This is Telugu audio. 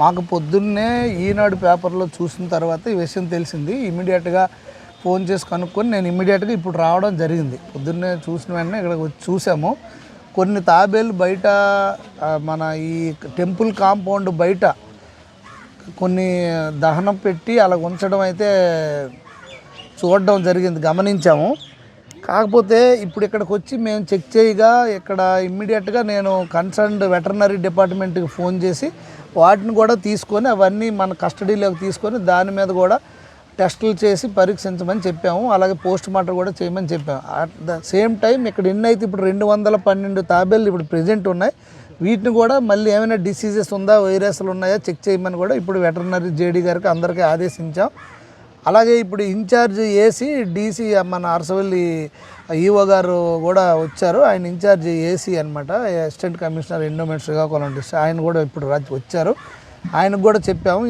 మాకు పొద్దున్నే ఈనాడు పేపర్లో చూసిన తర్వాత ఈ విషయం తెలిసింది. ఇమీడియట్గా ఫోన్ చేసి కనుక్కొని నేను ఇమీడియట్గా ఇప్పుడు రావడం జరిగింది. పొద్దున్నే చూసిన వెంటనే ఇక్కడ చూసాము. కొన్ని తాబేలు బయట మన ఈ టెంపుల్ కాంపౌండ్ బయట కొన్ని దహనం పెట్టి అలా ఉంచడం అయితే చూడడం జరిగింది. గమనించాము. కాకపోతే ఇప్పుడు ఇక్కడికి వచ్చి మేము చెక్ చేయగా ఇక్కడ ఇమ్మీడియట్గా నేను కన్సర్న్డ్ వెటర్నరీ డిపార్ట్మెంట్కి ఫోన్ చేసి వాటిని కూడా తీసుకొని అవన్నీ మన కస్టడీలోకి తీసుకొని దాని మీద కూడా టెస్టులు చేసి పరీక్షించమని చెప్పాము. అలాగే పోస్ట్ మార్టం కూడా చేయమని చెప్పాము. అట్ ద సేమ్ టైం ఇక్కడ ఎన్ని అయితే ఇప్పుడు రెండు వందల పన్నెండు తాబేళ్ళు ఇప్పుడు ప్రెజెంట్ ఉన్నాయి. వీటిని కూడా మళ్ళీ ఏమైనా డిసీజెస్ ఉందా వైరస్లు ఉన్నాయా చెక్ చేయమని కూడా ఇప్పుడు వెటర్నరీ జేడీ గారికి అందరికీ ఆదేశించాం. అలాగే ఇప్పుడు ఇన్ఛార్జ్ ఏసీ డీసీ మన అరసవల్లి ఈఓ గారు కూడా వచ్చారు. ఆయన ఇన్ఛార్జ్ ఏసీ అనమాట assistant commissioner endowment Srikakulam district. ఆయన కూడా ఇప్పుడు వచ్చారు. ఆయనకు కూడా చెప్పాము.